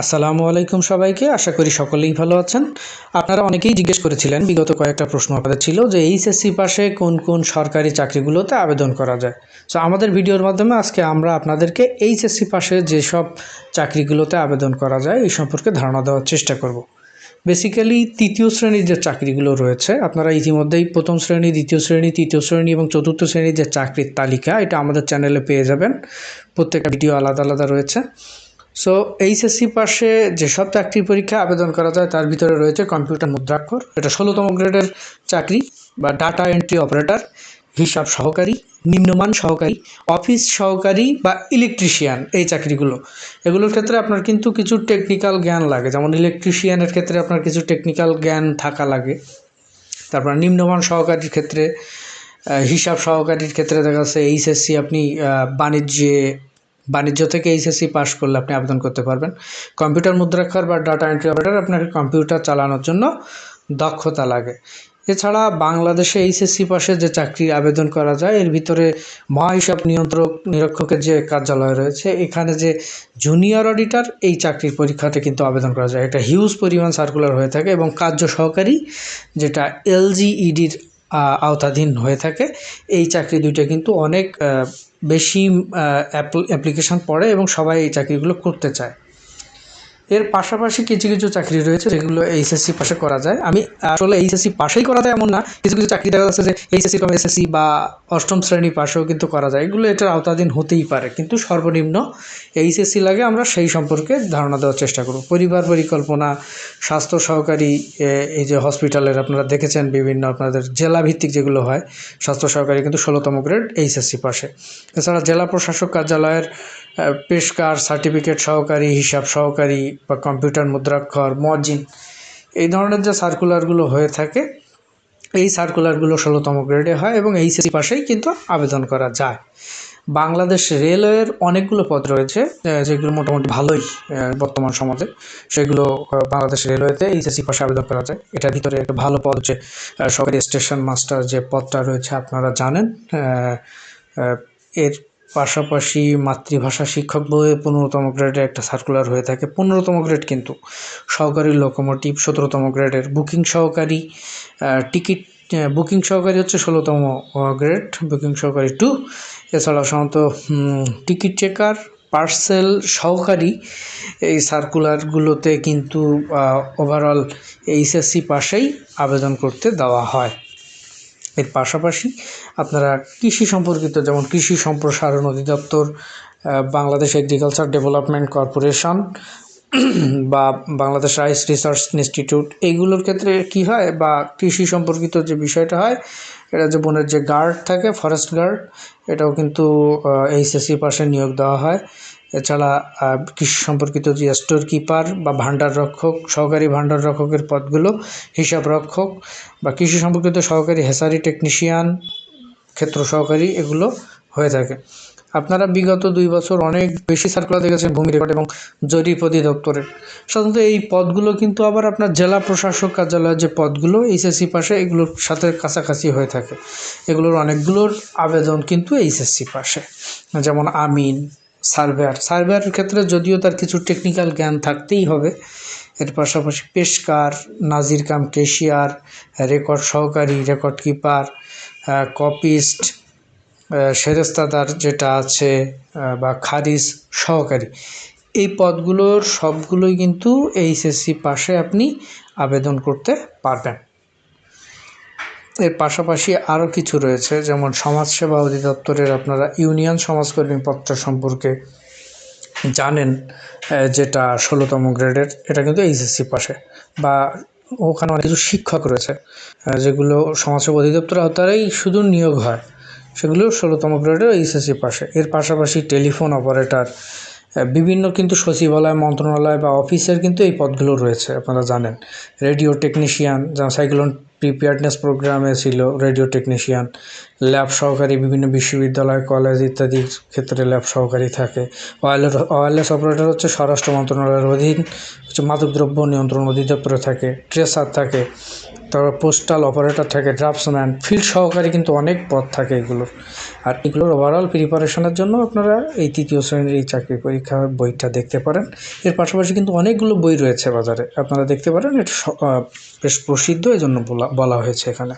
আসসালামু আলাইকুম সবাইকে, আশা করি সকলেই ভালো আছেন। আপনারা অনেকেই জিজ্ঞেস করেছিলেন, বিগত কয়েকটা প্রশ্ন আপনাদের ছিল যে এইচএসসি পাশে কোন কোন সরকারি চাকরিগুলোতে আবেদন করা যায়। সো আমাদের ভিডিওর মাধ্যমে আজকে আমরা আপনাদেরকে এইচএসসি পাশে যেসব চাকরিগুলোতে আবেদন করা যায়, এই সম্পর্কে ধারণা দেওয়ার চেষ্টা করব। বেসিক্যালি তৃতীয় শ্রেণির যে চাকরিগুলো রয়েছে, আপনারা ইতিমধ্যেই প্রথম শ্রেণি, দ্বিতীয় শ্রেণি, তৃতীয় শ্রেণি এবং চতুর্থ শ্রেণির যে চাকরির তালিকা, এটা আমাদের চ্যানেলে পেয়ে যাবেন। প্রত্যেকটা ভিডিও আলাদা আলাদা রয়েছে। সো এইচএসসি পাশে যেসব চাকরির পরীক্ষা আবেদন করা যায়, তার ভিতরে রয়েছে কম্পিউটার মুদ্রাক্ষর। এটা ষোলোতম গ্রেডের চাকরি বা ডাটা এন্ট্রি অপারেটর হিসাব সহকারী, নিম্নমান সহকারী অফিস সহকারী বা ইলেকট্রিশিয়ান এই চাকরিগুলো। এগুলোর ক্ষেত্রে আপনার কিন্তু কিছু টেকনিক্যাল জ্ঞান লাগে। যেমন ইলেকট্রিশিয়ানের ক্ষেত্রে আপনার কিছু টেকনিক্যাল জ্ঞান থাকা লাগে। তারপর নিম্নমান সহকারীর ক্ষেত্রে হিসাব সহকারীর ক্ষেত্রে দেখা যাচ্ছে এইচএসসি আপনি বাণিজ্যে বাণিজ্য থেকে এইচএসসি পাস করলে আপনি আবেদন করতে পারবেন। কম্পিউটার মুদ্রাক্ষর বা ডাটা এন্ট্রি অপারেটর আপনাকে কম্পিউটার চালানোর জন্য দক্ষতা লাগে। এছাড়া বাংলাদেশে এইচএসসি পাশে যে চাকরির আবেদন করা যায়, এর ভিতরে মহাহিসাব নিয়ন্ত্রক নিরীক্ষকের যে কার্যালয় রয়েছে, এখানে যে জুনিয়র অডিটার এই চাকরির পরীক্ষাতে কিন্তু আবেদন করা যায়। এটা হিউজ পরিমাণ সার্কুলার হয়ে থাকে এবং কার্য সহকারী, যেটা এলজিইডির আওতাধীন হয়ে থাকে। এই চাকরি দুইটা কিন্তু অনেক বেশি অ্যাপ্লিকেশন পড়ে এবং সবাই এই চাকরিগুলো করতে চায়। এর পাশাপাশি কিছু কিছু চাকরি রয়েছে যেগুলো এইচএসসি পাশে করা যায়। আমি আসলে এইচএসসি পাশেই করা যায় এমন না, কিছু কিছু চাকরি দেখা যাচ্ছে যে এইচএসসি কম এসএসসি বা অষ্টম শ্রেণি পাশেও কিন্তু করা যায়। এগুলো এটার আওতাধীন হতেই পারে, কিন্তু সর্বনিম্ন এইচএসসি লাগে আমরা সেই সম্পর্কে ধারণা দেওয়ার চেষ্টা করব। পরিবার পরিকল্পনা, স্বাস্থ্য সহকারী এই যে হসপিটালের আপনারা দেখেছেন বিভিন্ন আপনাদের জেলা ভিত্তিক যেগুলো হয়, স্বাস্থ্য সহকারী কিন্তু ষোলোতম গ্রেড এইচএসসি পাশে। এছাড়া জেলা প্রশাসক কার্যালয়ের পেশকার, সার্টিফিকেট সহকারী, হিসাব সহকারী বা কম্পিউটার মুদ্রাক্ষর মজিন এই ধরনের যে সার্কুলারগুলো হয়ে থাকে, এই সার্কুলারগুলো ষোলোতম গ্রেডে হয় এবং এইচএসসি পাশেই কিন্তু আবেদন করা যায়। বাংলাদেশ রেলওয়ের অনেকগুলো পদ রয়েছে যেগুলো মোটামুটি ভালোই বর্তমান সমাজে। সেগুলো বাংলাদেশ রেলওয়েতে এইচএসসি পাশে আবেদন করা যায়। এটার ভিতরে একটা ভালো পদ হচ্ছে সরকারি স্টেশন মাস্টার যে পদটা রয়েছে, আপনারা জানেন এর পাশাপাশি মাতৃভাষা শিক্ষক বইয়ে পনেরোতম গ্রেডে একটা সার্কুলার হয়ে থাকে। পনেরোতম গ্রেড কিন্তু সহকারী লোকোমোটিভ সতেরোতম গ্রেডের বুকিং সহকারী টিকিট বুকিং সহকারী হচ্ছে ষোলোতম গ্রেড বুকিং সহকারী টু এছাড়াও সাধারণত টিকিট চেকার পার্সেল সহকারী এই সার্কুলারগুলোতে কিন্তু ওভারঅল এইচএসসি পাশেই আবেদন করতে দেওয়া হয়। এর পাশাপাশি আপনারা কৃষি সম্পর্কিত, যেমন কৃষি সম্প্রসারণ অধিদপ্তর বাংলাদেশ এগ্রিকালচার ডেভেলপমেন্ট কর্পোরেশন বা বাংলাদেশ রাইস রিসার্চ ইনস্টিটিউট এইগুলোর ক্ষেত্রে কি হয় বা কৃষি সম্পর্কিত যে বিষয়টা হয়, এটা যে বনের যে গার্ড থাকে ফরেস্ট গার্ড এটাও কিন্তু এইচএসসি পাশে নিয়োগ দেওয়া হয়। এছাড়া কৃষি সম্পর্কিত যে স্টোর কিপার বা ভাণ্ডার রক্ষক, সহকারী ভাণ্ডার রক্ষকের পদগুলো হিসাব রক্ষক বা কৃষি সম্পর্কিত সহকারী হেসারি টেকনিশিয়ান, ক্ষেত্র সহকারী, এগুলো হয়ে থাকে। আপনারা বিগত দুই বছর অনেক বেশি সার্কুলার দেখেছেন ভূমি রেকর্ড এবং জরিপ অধিদপ্তরের। সাধারণত এই পদগুলো কিন্তু আবার আপনার জেলা প্রশাসক কার্যালয়ের যে পদগুলো, এইচএসসি পাশে, এগুলোর সাথে কাছাকাছি হয়ে থাকে। এগুলোর অনেকগুলোর আবেদন কিন্তু এইচএসসি পাশে। যেমন আমিন সার্ভেয়ার। সার্ভেয়ারের ক্ষেত্রে যদিও তার কিছু টেকনিক্যাল জ্ঞান থাকতেই হবে, এর পাশাপাশি পেশকার, নাজির কাম কেশিয়ার রেকর্ড সহকারী রেকর্ড কিপার কপিস্ট সেরেস্তাদার যেটা আছে বা খারিজ সহকারী। এই পদগুলোর সবগুলোই কিন্তু এইচএসসি পাশে আপনি আবেদন করতে পারবেন। এর পাশাপাশি আরও কিছু রয়েছে, যেমন সমাজসেবা অধিদপ্তরের আপনারা ইউনিয়ন সমাজকর্মী পত্র সম্পর্কে জানেন যেটা ষোলোতম গ্রেডের, এটা কিন্তু এইচএসসি পাশে, বা ওখানে অনেক কিছু শিক্ষক রয়েছে যেগুলো সমাজসেবা অধিদপ্তর আওতারেই শুধু নিয়োগ হয়, সেগুলো ষোলোতম গ্রেডের এইচএসসি পাশে। এর পাশাপাশি টেলিফোন অপারেটর বিভিন্ন কিন্তু সচিবালয়, মন্ত্রণালয় বা অফিসের কিন্তু এই পদগুলো রয়েছে, আপনারা জানেন। রেডিও টেকনিশিয়ান, যেমন সাইক্লোন প্রিপেয়ারনেস প্রোগ্রামে ছিল রেডিও টেকনিশিয়ান ল্যাব সহকারী, বিভিন্ন বিশ্ববিদ্যালয় কলেজ ইত্যাদির ক্ষেত্রে ল্যাব সহকারী থাকে। ওয়ারলেস অপারেটর হচ্ছে স্বরাষ্ট্র মন্ত্রণালয়ের অধীন হচ্ছে মাদকদ্রব্য নিয়ন্ত্রণ অধিদপ্তরে থাকে ট্রেসার থাকে, তারপর পোস্টাল অপারেটর থাকে ড্রাফটসম্যান ফিল্ড সহকারী কিন্তু অনেক পদ থাকে এগুলোর। আর এগুলোর ওভারঅল প্রিপারেশনের জন্য আপনারা এই তৃতীয় শ্রেণির এই চাকরি পরীক্ষার বইটা দেখতে পারেন। এর পাশাপাশি কিন্তু অনেকগুলো বই রয়েছে বাজারে, আপনারা দেখতে পারেন, এটা বেশ প্রসিদ্ধ এই জন্য বলা বলা হয়েছে এখানে।